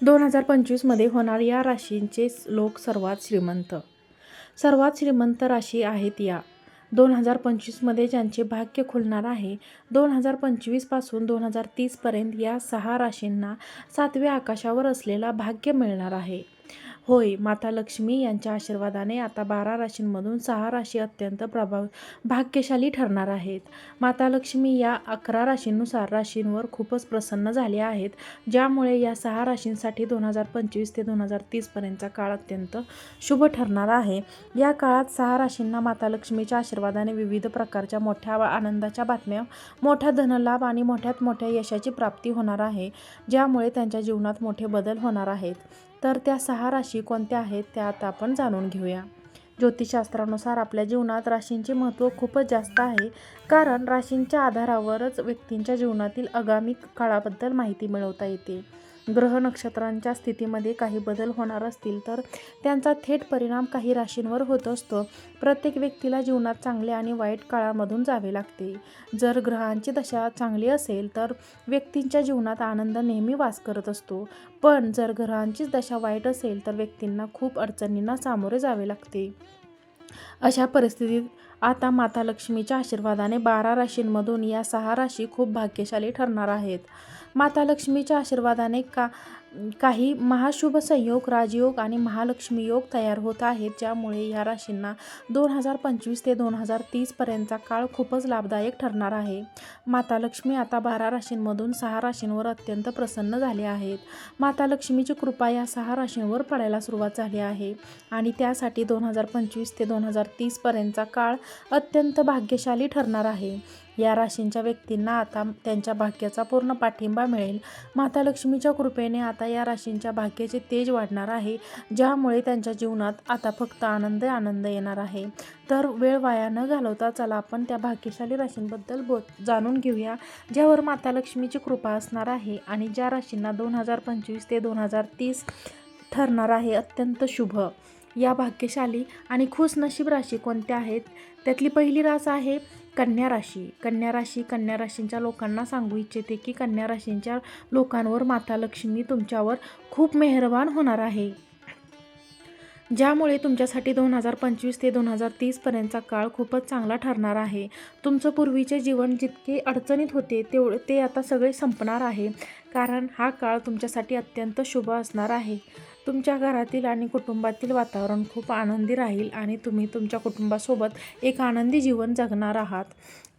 दोन हजार पंचवीसमध्ये होणार या राशींचे लोक सर्वात श्रीमंत. सर्वात श्रीमंत राशी आहेत या. दोन हजार पंचवीसमध्ये ज्यांचे भाग्य खुलणार आहे दोन हजार पंचवीसपासून दोन हजार तीसपर्यंत या सहा राशींना सातव्या आकाशावर असलेला भाग्य मिळणार आहे. होय माता लक्ष्मी यांच्या आशीर्वादाने आता बारा राशींमधून सहा राशी अत्यंत प्रभाव भाग्यशाली ठरणार आहेत. माता लक्ष्मी या अकरा राशींनुसार राशींवर खूपच प्रसन्न झाले आहेत ज्यामुळे या सहा राशींसाठी दोन हजार पंचवीस ते दोन हजार तीसपर्यंतचा काळ अत्यंत शुभ ठरणार आहे. या काळात सहा राशींना माता लक्ष्मीच्या आशीर्वादाने विविध प्रकारच्या मोठ्या आनंदाच्या बातम्या मोठा धनलाभ आणि मोठ्यात मोठ्या यशाची प्राप्ती होणार आहे ज्यामुळे त्यांच्या जीवनात मोठे बदल होणार आहेत. तर त्या सहा राशी कोणत्या आहेत त्या आता आपण जाणून घेऊया. ज्योतिषशास्त्रानुसार आपल्या जीवनात राशींचे महत्त्व खूपच जास्त आहे. कारण राशींच्या आधारावरच व्यक्तींच्या जीवनातील आगामी काळाबद्दल माहिती मिळवता येते. ग्रह नक्षत्रांच्या स्थितीमध्ये काही बदल होणार असतील तर त्यांचा थेट परिणाम काही राशींवर होत असतो. प्रत्येक व्यक्तीला जीवनात चांगले आणि वाईट काळामधून जावे लागते. जर ग्रहांची दशा चांगली असेल तर व्यक्तींच्या जीवनात आनंद नेहमी वास करत असतो. पण जर ग्रहांचीच दशा वाईट असेल तर व्यक्तींना खूप अडचणींना सामोरे जावे लागते. अशा परिस्थितीत आता माता लक्ष्मीच्या आशीर्वादाने बारा राशींमधून या सहा राशी खूप भाग्यशाली ठरणार आहेत. माता लक्ष्मीच्या आशीर्वादाने का काही महाशुभ संयोग राजयोग आणि महालक्ष्मी योग तयार होत आहेत ज्यामुळे या राशींना दोन हजार पंचवीस ते दोन हजार तीसपर्यंतचा काळ खूपच लाभदायक ठरणार आहे. माता लक्ष्मी आता बारा राशींमधून सहा राशींवर अत्यंत प्रसन्न झाले आहेत. माता लक्ष्मीची कृपा या सहा राशींवर पडायला सुरुवात झाली आहे आणि त्यासाठी दोन हजार पंचवीस ते दोन हजार तीसपर्यंतचा काळ अत्यंत भाग्यशाली ठरणार आहे. या राशींच्या व्यक्तींना आता त्यांच्या भाग्याचा पूर्ण पाठिंबा मिळेल. माता लक्ष्मीच्या कृपेने आता या राशींच्या भाग्याचे तेज वाढणार आहे ज्यामुळे त्यांच्या जीवनात आता फक्त आनंद आनंद येणार आहे. तर वेळ वाया न घालवता चला आपण त्या भाग्यशाली राशींबद्दल बो जाणून घेऊया. ज्यावर माता लक्ष्मीची कृपा असणार आहे आणि ज्या राशींना दोन हजार पंचवीस ते दोन हजार तीस ठरणार आहे अत्यंत शुभ. या भाग्यशाली आणि खुशनशीब राशी कोणत्या आहेत? त्यातली पहिली रास आहे कन्या राशी. कन्या राशी कन्या राशींच्या लोकांना सांगू इच्छिते की कन्या राशींच्या लोकांवर माता लक्ष्मी तुमच्यावर खूप मेहरबान होणार आहे. ज्यामुळे तुमच्यासाठी दोन हजार पंचवीस ते दोन हजार तीसपर्यंतचा काळ खूपच चांगला ठरणार आहे. तुमचं पूर्वीचे जीवन जितके अडचणीत होते तेवढे ते आता सगळे संपणार आहे. कारण हा काळ तुमच्यासाठी अत्यंत शुभ असणार आहे. तुमच्या घरातील आणि कुटुंबातील वातावरण खूप आनंदी राहील आणि तुम्ही तुमच्या कुटुंबासोबत एक आनंदी जीवन जगणार आहात.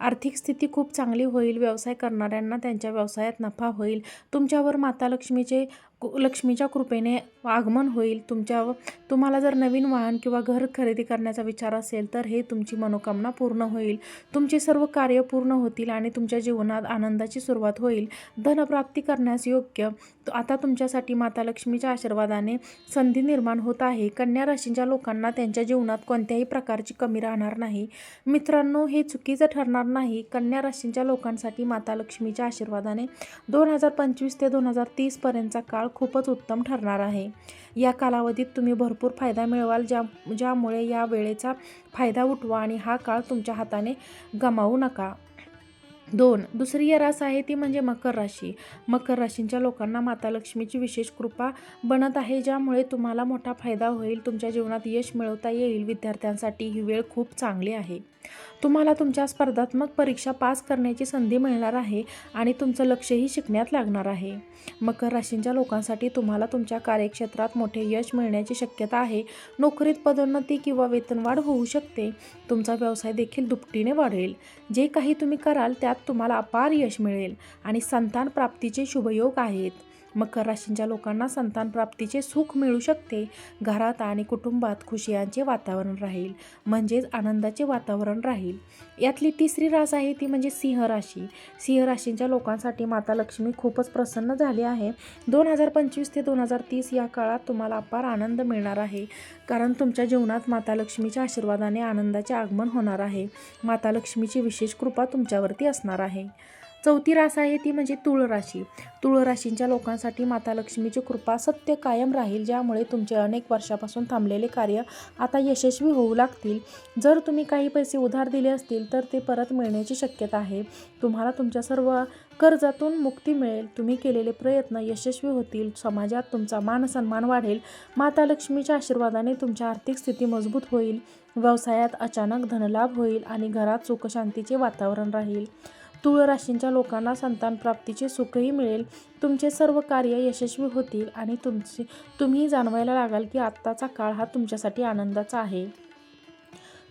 आर्थिक स्थिती खूप चांगली होईल व्यवसाय करणाऱ्यांना त्यांच्या व्यवसायात नफा होईल. तुमच्यावर माता लक्ष्मीचे लक्ष्मीच्या कृपेने आगमन होईल. तुमच्यावर तुम्हाला जर नवीन वाहन किंवा घर खरेदी करण्याचा विचार असेल तर हे तुमची मनोकामना पूर्ण होईल. तुमचे सर्व कार्य पूर्ण होतील आणि तुमच्या जीवनात आनंदाची सुरुवात होईल. धनप्राप्ती करण्यास योग्य. आता तुमच्यासाठी माता लक्ष्मीच्या आशीर्वादाने संधी निर्माण होत आहे. कन्या राशींच्या लोकांना त्यांच्या जीवनात कोणत्याही प्रकारची कमी राहणार नाही. मित्रांनो हे चुकीचं ठरणार नाही. कन्या राशींच्या लोकांसाठी माता लक्ष्मीच्या आशीर्वादाने दोन हजार पंचवीस ते दोन हजार तीसपर्यंतचा काळ खूपच उत्तम ठरणार आहे. या कालावधीत तुम्ही भरपूर फायदा मिळवाल ज्या ज्यामुळे या वेळेचा फायदा उठवा आणि हा काळ तुमच्या हाताने गमावू नका. दोन दुसरी रास आहे ती म्हणजे मकर राशी. मकर राशींच्या लोकांना माता लक्ष्मीची विशेष कृपा बनत आहे ज्यामुळे तुम्हाला मोठा फायदा होईल तुमच्या जीवनात यश मिळवता येईल. विद्यार्थ्यांसाठी ही वेळ खूप चांगली आहे. तुम्हाला तुमच्या स्पर्धात्मक परीक्षा पास करण्याची संधी मिळणार आहे आणि तुमचं लक्षही शिकण्यात लागणार आहे. मकर राशींच्या लोकांसाठी तुम्हाला तुमच्या कार्यक्षेत्रात मोठे यश मिळण्याची शक्यता आहे. नोकरीत पदोन्नती किंवा वेतनवाढ होऊ शकते. तुमचा व्यवसाय देखील दुपटीने वाढेल. जे काही तुम्ही कराल त्यात तुम्हाला अपार यश मिळेल आणि संतान प्राप्तीचे शुभयोग आहेत. मकर राशींच्या लोकांना संतान प्राप्तीचे सुख मिळू शकते. घरात आणि कुटुंबात खुशियांचे वातावरण राहील म्हणजेच आनंदाचे वातावरण राहील. यातली तिसरी रास आहे ती म्हणजे सिंह राशी. सिंह राशींच्या लोकांसाठी माता लक्ष्मी खूपच प्रसन्न झाली आहे. दोन हजार पंचवीस ते दोन हजार तीस या काळात तुम्हाला अपार आनंद मिळणार आहे. कारण तुमच्या जीवनात माता लक्ष्मीच्या आशीर्वादाने आनंदाचे आगमन होणार आहे. माता लक्ष्मीची विशेष कृपा तुमच्यावरती असणार आहे. चौथी रास आहे ती म्हणजे तुळ राशी. तुळ राशींच्या लोकांसाठी माता लक्ष्मीची कृपा सत्य कायम राहील ज्यामुळे तुमचे अनेक वर्षापासून थांबलेले कार्य आता यशस्वी होऊ लागतील. जर तुम्ही काही पैसे उधार दिले असतील तर ते परत मिळण्याची शक्यता आहे. तुम्हाला तुमच्या सर्व कर्जातून मुक्ती मिळेल. तुम्ही केलेले प्रयत्न यशस्वी होतील. समाजात तुमचा मान सन्मान वाढेल. माता लक्ष्मीच्या आशीर्वादाने तुमची आर्थिक स्थिती मजबूत होईल. व्यवसायात अचानक धनलाभ होईल आणि घरात सुखशांतीचे वातावरण राहील. तुळ राशींच्या लोकांना संतान प्राप्तीचे सुखही मिळेल. तुमचे सर्व कार्य यशस्वी होतील आणि तुमचे तुम्ही जाणवायला लागाल की आत्ताचा काळ हा तुमच्यासाठी आनंदाचा आहे.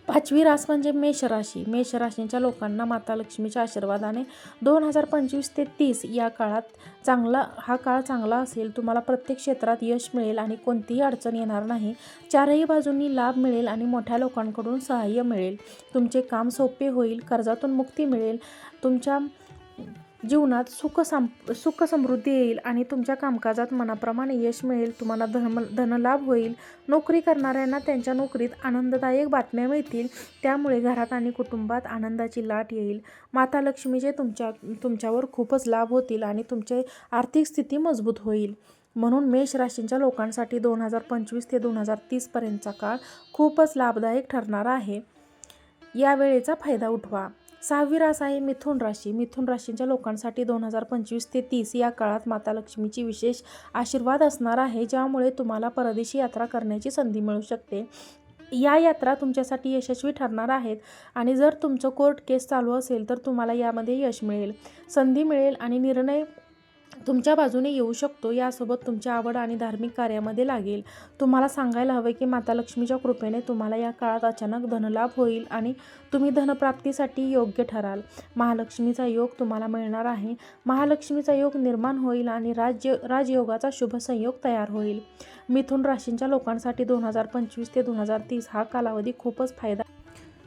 पाचवी रास म्हणजे मेष राशी मेष राशींच्या लोकांना माता लक्ष्मीच्या आशीर्वादाने दोन हजार पंचवीस ते तीस या काळात चांगला हा काळ चांगला असेल तुम्हाला प्रत्येक क्षेत्रात यश मिळेल आणि कोणतीही अडचण येणार नाही. चारही बाजूंनी लाभ मिळेल आणि मोठ्या लोकांकडून सहाय्य मिळेल. तुमचे काम सोपे होईल कर्जातून मुक्ती मिळेल. तुमच्या जीवनात सुख सम सुख समृद्धी येईल आणि तुमच्या कामकाजात मनाप्रमाणे यश मिळेल तुम्हाला धन धनलाभ होईल. नोकरी करणाऱ्यांना त्यांच्या नोकरीत आनंददायक बातम्या मिळतील. त्यामुळे घरात आणि कुटुंबात आनंदाची लाट येईल. माता लक्ष्मीचे तुमच्या तुमच्यावर खूपच लाभ होतील आणि तुमचे आर्थिक स्थिती मजबूत होईल. म्हणून मेष राशींच्या लोकांसाठी दोन हजार पंचवीस ते दोन हजार तीसपर्यंतचा काळ खूपच लाभदायक ठरणार आहे. या वेळेचा फायदा उठवा. सहावी रास आहे मिथुन राशी. मिथुन राशींच्या लोकांसाठी दोन हजार पंचवीस ते तीस या काळात माता लक्ष्मीची विशेष आशीर्वाद असणार आहे ज्यामुळे तुम्हाला परदेशी यात्रा करण्याची संधी मिळू शकते. या यात्रा तुमच्यासाठी यशस्वी ठरणार आहेत आणि जर तुमचं कोर्ट केस चालू असेल तर तुम्हाला यामध्ये यश मिळेल. संधी मिळेल आणि निर्णय तुमच्या बाजूने येऊ शकतो. यासोबत तुमची आवड आणि धार्मिक कार्यामध्ये लागेल. तुम्हाला सांगायला हवे की माता लक्ष्मीच्या कृपेने तुम्हाला या काळात अचानक धनलाभ होईल आणि तुम्ही धनप्राप्तीसाठी योग्य ठराल. महालक्ष्मीचा योग तुम्हाला मिळणार आहे. महालक्ष्मीचा योग निर्माण होईल आणि राज्य राजयोगाचा शुभ संयोग तयार होईल. मिथुन राशींच्या लोकांसाठी दोन हजार पंचवीस ते दोन हजार तीस हा कालावधी खूपच फायदा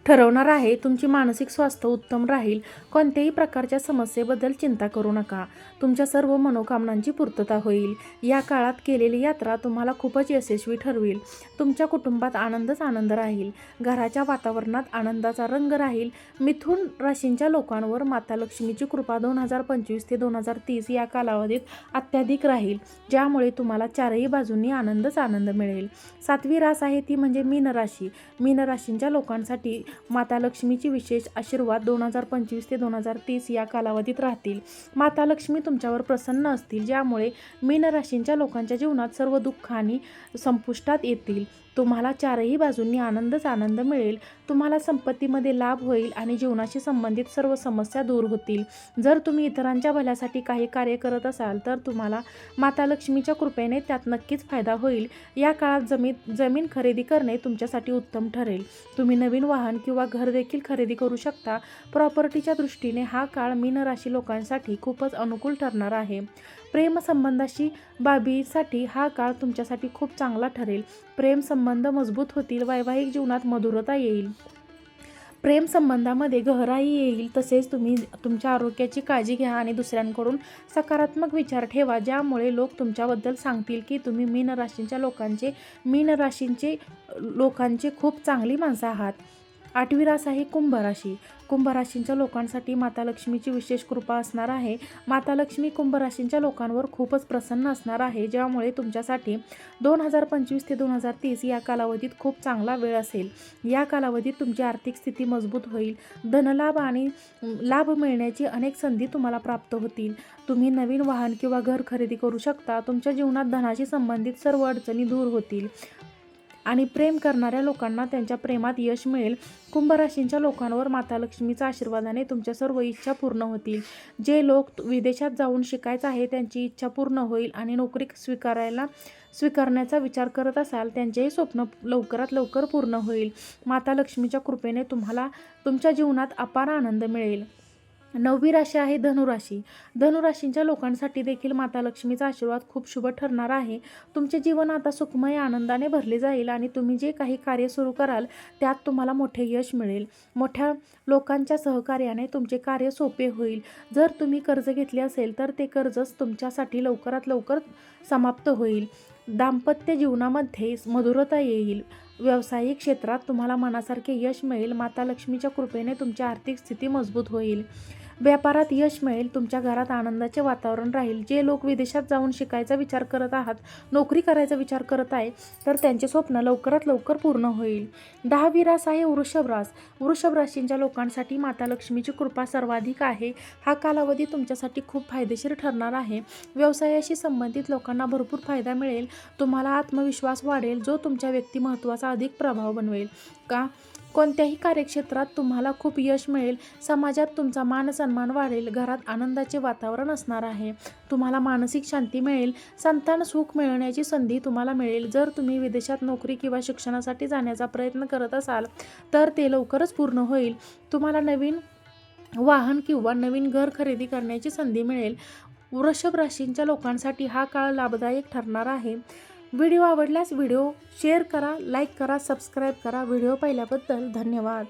ठरवणार आहे तुमची मानसिक स्वास्थ्य उत्तम राहील. कोणत्याही प्रकारच्या समस्येबद्दल चिंता करू नका. तुमच्या सर्व मनोकामनांची पूर्तता होईल. या काळात केलेली यात्रा तुम्हाला खूपच यशस्वी ठरवेल. तुमच्या कुटुंबात आनंदच आनंद राहील. घराच्या वातावरणात आनंदाचा रंग राहील. मिथुन राशींच्या लोकांवर माता लक्ष्मीची कृपा दोन हजार पंचवीस ते दोन हजार तीस या कालावधीत अत्याधिक राहील. ज्यामुळे तुम्हाला चारही बाजूंनी आनंदच आनंद मिळेल. सातवी रास आहे ती म्हणजे मीन राशी. मीन राशींच्या लोकांसाठी माता लक्ष्मीची विशेष आशीर्वाद दोन हजार पंचवीस ते दोन हजार तीस या कालावधीत राहतील. माता लक्ष्मी तुमच्यावर प्रसन्न असतील ज्यामुळे मीन राशींच्या लोकांच्या जीवनात सर्व दुःख आणि संपुष्टात येतील. तुम्हाला चारही बाजूंनी आनंदच आनंद मिळेल. तुम्हाला संपत्तीमध्ये लाभ होईल आणि जीवनाशी संबंधित सर्व समस्या दूर होतील. जर तुम्ही इतरांच्या भल्यासाठी काही कार्य करत असाल तर तुम्हाला माता लक्ष्मीच्या कृपेने त्यात नक्कीच फायदा होईल. या काळात जमीन जमीन खरेदी करणे तुमच्यासाठी उत्तम ठरेल. तुम्ही नवीन वाहन किंवा घर देखील खरेदी करू शकता. प्रॉपर्टीच्या दृष्टीने हा काळ मीन राशी लोकांसाठी खूपच अनुकूल ठरणार आहे. प्रेमसंबंधाशी बाबीसाठी हा काळ तुमच्यासाठी खूप चांगला ठरेल. प्रेमसंबंध मजबूत होतील वैवाहिक जीवनात मधुरता येईल. प्रेमसंबंधामध्ये गहराई येईल तसेच तुम्ही तुमच्या आरोग्याची काळजी घ्या आणि दुसऱ्यांकडून सकारात्मक विचार ठेवा ज्यामुळे लोक तुमच्याबद्दल सांगतील की तुम्ही मीन राशींच्या लोकांचे मीन राशींचे लोकांचे खूप चांगली माणसं आहात. आठवी रास आहे कुंभ राशी. कुंभ राशींच्या लोकांसाठी माता लक्ष्मीची विशेष कृपा असणार आहे. माता लक्ष्मी कुंभ राशींच्या लोकांवर खूपच प्रसन्न असणार आहे ज्यामुळे तुमच्यासाठी दोन हजार पंचवीस ते दोन हजार तीस या कालावधीत खूप चांगला वेळ असेल. या कालावधीत तुमची आर्थिक स्थिती मजबूत होईल. धनलाभ आणि लाभ मिळण्याची अनेक संधी तुम्हाला प्राप्त होतील. तुम्ही नवीन वाहन किंवा घर खरेदी करू शकता. तुमच्या जीवनात धनाशी संबंधित सर्व अडचणी दूर होतील. आणि प्रेम करणाऱ्या लोकांना त्यांच्या प्रेमात यश मिळेल. कुंभराशींच्या लोकांवर माता लक्ष्मीचा आशीर्वादाने तुमच्या सर्व इच्छा पूर्ण होतील. जे लोक विदेशात जाऊन शिकायचं आहे त्यांची इच्छा पूर्ण होईल आणि नोकरी स्वीकारायला स्वीकारण्याचा विचार करत असाल त्यांचेही स्वप्न लवकरात लवकर पूर्ण होईल. माता लक्ष्मीच्या कृपेने तुम्हाला तुमच्या जीवनात अपार आनंद मिळेल. नववी राशी आहे धनुराशी. धनुराशींच्या लोकांसाठी देखील माता लक्ष्मीचा आशीर्वाद खूप शुभ ठरणार आहे. तुमचे जीवन आता सुखमय आनंदाने भरले जाईल आणि तुम्ही जे काही कार्य सुरू कराल त्यात तुम्हाला मोठे यश मिळेल. मोठ्या लोकांच्या सहकार्याने तुमचे कार्य सोपे होईल. जर तुम्ही कर्ज घेतले असेल तर ते कर्जच तुमच्यासाठी लवकरात लवकर समाप्त होईल. दाम्पत्य जीवनामध्ये मधुरता येईल. व्यावसायिक क्षेत्रात तुम्हाला मनासारखे यश मिळेल. माता लक्ष्मीच्या कृपेने तुमची आर्थिक स्थिती मजबूत होईल. व्यापारात यश मिळेल तुमच्या घरात आनंदाचे वातावरण राहील. जे लोक विदेशात जाऊन शिकायचा विचार करत आहात नोकरी करायचा विचार करत आहे तर त्यांचे स्वप्न लवकरात लवकर पूर्ण होईल. दहावी रास आहे वृषभ रास. वृषभ राशींच्या लोकांसाठी माता लक्ष्मीची कृपा सर्वाधिक आहे. हा कालावधी तुमच्यासाठी खूप फायदेशीर ठरणार आहे. व्यवसायाशी संबंधित लोकांना भरपूर फायदा मिळेल. तुम्हाला आत्मविश्वास वाढेल जो तुमच्या व्यक्तिमत्वाचा अधिक प्रभाव बनवेल. का? कोणत्याही कार्यक्षेत्रात तुम्हाला खूप यश मिळेल. समाजात तुमचा मान सन्मान वाढेल. घरात आनंदाचे वातावरण असणार आहे. तुम्हाला मानसिक शांती मिळेल. संतान सुख मिळवण्याची संधी तुम्हाला मिळेल. जर तुम्ही विदेशात नोकरी किंवा शिक्षणासाठी जाण्याचा प्रयत्न करत असाल तर ते लवकरच पूर्ण होईल. तुम्हाला नवीन वाहन किंवा नवीन घर खरेदी करण्याची संधी मिळेल. वृषभ राशींच्या लोकांसाठी हा काळ लाभदायक ठरणार आहे. व्हिडिओ आवडल्यास व्हिडिओ शेअर करा लाईक करा सबस्क्राईब करा. व्हिडिओ पाहिल्याबद्दल धन्यवाद.